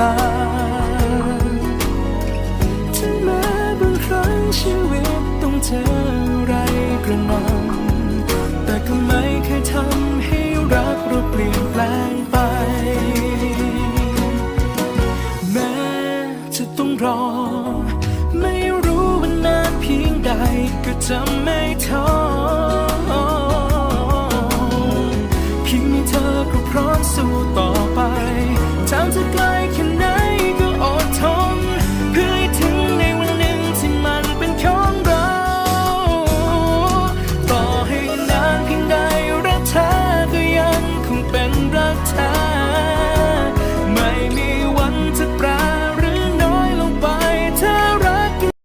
ลาถึงแม้บางครั้งชีวิตต้องเจออะไรกระหน่ำแต่ก็ไม่เคยทำให้รักเราเปลี่ยนแปลงไป แม้จะต้องรอ ไม่รู้ว่านานเพียงใดก็จะไม่ท้อเพียงมีเธอก็พร้อมสู้ต่อ